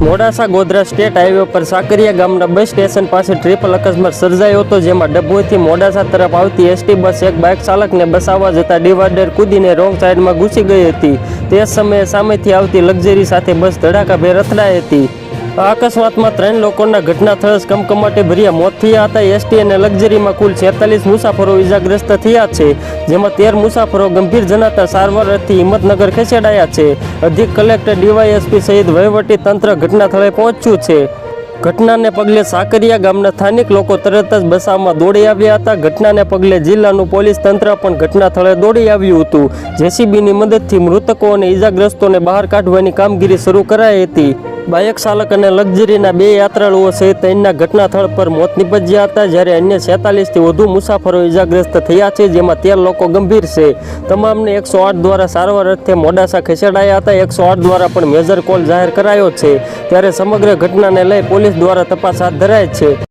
Modasa Godhra state highway પર સાકરિયા ગામના bus station પાસે ટ્રિપલ અકસ્માત સર્જાયો હતો, જેમાં ડભોઈથી મોડાસા તરફ આવતી એસટી બસ એક બાઇક ચાલકને બસાવવા જતાં ડિવાઈડર કૂદીને રોંગ સાઈડમાં ઘૂસી ગઈ હતી. તે સમયે સામેથી આવતી લક્ઝરી સાથે બસ ધડાકાભેર અથડાઈ હતી. અકસ્માતમાં ત્રણ લોકોના ઘટના સ્થળે જ કમકમાટી ભર્યા. મોત થયા હતા એસટી અને લક્ઝરીમાં કુલ છેતાલીસ મુસાફરો ઇજાગ્રસ્ત થયા છે, જેમાં તેર મુસાફરો ગંભીર જણાતા સારવાર અર્થે હિંમતનગર ખસેડાયા છે. અધિક કલેક્ટર ડીવાયએસપી સહિત વહીવટી તંત્ર ઘટના સ્થળે પહોંચ્યું છે. ઘટનાને પગલે સાકરિયા ગામના સ્થાનિક લોકો તરત જ બસાવમાં દોડી આવ્યા હતા. ઘટનાને પગલે જિલ્લાનું પોલીસ તંત્ર પણ ઘટના સ્થળે દોડી આવ્યું હતું. જેસીબીની મદદથી મૃતકો અને ઇજાગ્રસ્તોને બહાર કાઢવાની કામગીરી શરૂ કરાઈ હતી. બાઇક ચાલક અને લક્ઝરીના બે યાત્રાળુઓ સહિત ત્રણના ઘટના સ્થળ પર મોત નિપજ્યા હતા જ્યારે અન્ય છેતાલીસથી વધુ મુસાફરો ઇજાગ્રસ્ત થયા છે, જેમાં તેર લોકો ગંભીર છે. તમામને એકસો આઠ દ્વારા સારવાર અર્થે મોડાસા ખસેડાયા હતા. એકસો આઠ દ્વારા પણ મેજર કોલ જાહેર કરાયો છે. ત્યારે સમગ્ર ઘટનાને લઈ પોલીસ દ્વારા તપાસ હાથ ધરાય છે.